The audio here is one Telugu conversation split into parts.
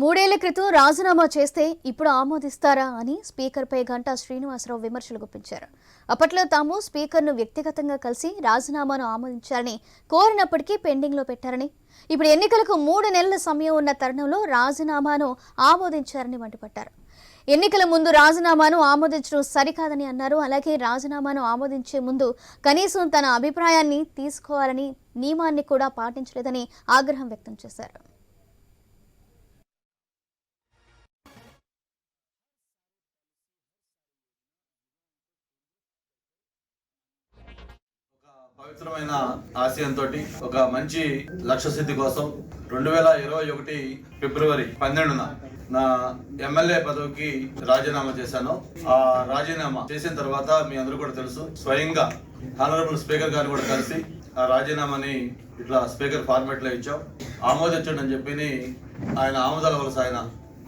మూడేళ్ళ క్రితం రాజీనామా చేస్తే ఇప్పుడు ఆమోదిస్తారా అని స్పీకర్పై గంటా శ్రీనివాసరావు విమర్శలు గుప్పించారు. అప్పట్లో తాము స్పీకర్ను వ్యక్తిగతంగా కలిసి రాజీనామాను ఆమోదించాలని కోరినప్పటికీ పెండింగ్లో పెట్టారని. ఇప్పుడు ఎన్నికలకు మూడు నెలల సమయం ఉన్న తరుణంలో రాజీనామాను ఆమోదించారని మండిపడ్డారు. ఎన్నికల ముందు రాజీనామాను ఆమోదించడం సరికాదని అన్నారు. అలాగే రాజీనామాను ఆమోదించే ముందు కనీసం తన అభిప్రాయాన్ని తీసుకోవాలని నియమాన్ని కూడా పాటించలేదని ఆగ్రహం వ్యక్తం చేశారు. పవిత్రమైన ఆశయంతో ఒక మంచి లక్ష్య సిద్ధి కోసం రెండు వేల ఇరవై ఒకటి ఫిబ్రవరి పన్నెండున నా ఎమ్మెల్యే పదవికి రాజీనామా చేశాను. ఆ రాజీనామా చేసిన తర్వాత మీ అందరూ కూడా తెలుసు స్వయంగా ఆనరబుల్ స్పీకర్ గారిని కూడా కలిసి ఆ రాజీనామాని ఇట్లా స్పీకర్ ఫార్మాట్లో ఇచ్చాం. ఆమోదించండి అని చెప్పి ఆయన ఆమోదాల వలస ఆయన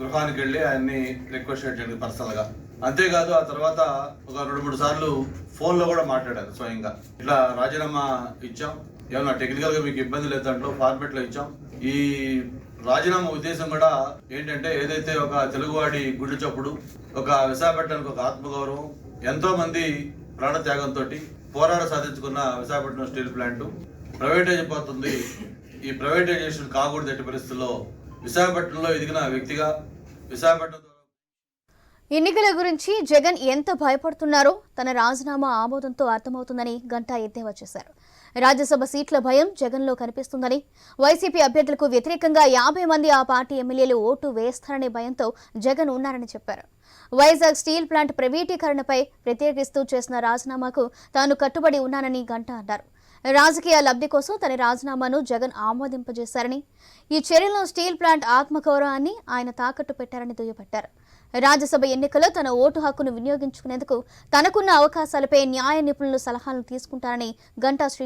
గృహానికి వెళ్ళి ఆయన్ని రిక్వెస్ట్ చేయడానికి పర్సనల్గా అంతేకాదు ఆ తర్వాత ఒక రెండు మూడు సార్లు ఫోన్లో కూడా మాట్లాడారు స్వయంగా. ఇట్లా రాజీనామా ఇచ్చాం. ఏమన్నా టెక్నికల్గా మీకు ఇబ్బంది లేదు దాంట్లో ఫార్మెట్లో ఇచ్చాం. ఈ రాజీనామా ఉద్దేశం కూడా ఏంటంటే ఏదైతే ఒక తెలుగువాడి గుడి చప్పుడు ఒక విశాఖపట్నానికి ఒక ఆత్మగౌరవం ఎంతో మంది ప్రాణత్యాగంతో పోరాట సాధించుకున్న విశాఖపట్నం స్టీల్ ప్లాంట్ ప్రైవేటైజ్ అయిపోతుంది. ఈ ప్రైవేటైజేషన్ కాకూడదు ఎట్టి పరిస్థితుల్లో. విశాఖపట్నంలో ఎదిగిన వ్యక్తిగా విశాఖపట్నం ఎన్నికల గురించి జగన్ ఎంత భయపడుతున్నారో తన రాజీనామా ఆమోదంతో అర్థమవుతుందని గంటా ఎద్దేవా చేశారు. రాజ్యసభ సీట్ల భయం జగన్లో కనిపిస్తుందని వైసీపీ అభ్యర్థులకు వ్యతిరేకంగా యాభై మంది ఆ పార్టీ ఎమ్మెల్యేలు ఓటు వేస్తారనే భయంతో జగన్ ఉన్నారని చెప్పారు. వైజాగ్ స్టీల్ ప్లాంట్ ప్రైవేటీకరణపై ప్రత్యేకిస్తూ చేసిన రాజీనామాకు తాను కట్టుబడి ఉన్నానని గంటా అన్నారు. రాజకీయ లబ్ధి కోసం తన రాజీనామాను జగన్ ఆమోదింపజేశారని ఈ చర్యలో స్టీల్ ప్లాంట్ ఆత్మగౌరవాన్ని ఆయన తాకట్టు పెట్టారని దుయ్యబట్టారు. రాజ్యసభ ఎన్నికల్లో తన ఓటు హక్కును వినియోగించుకునేందుకు తనకున్న అవకాశాలపై న్యాయ నిపుణులు సలహాలను తీసుకుంటారని గంటా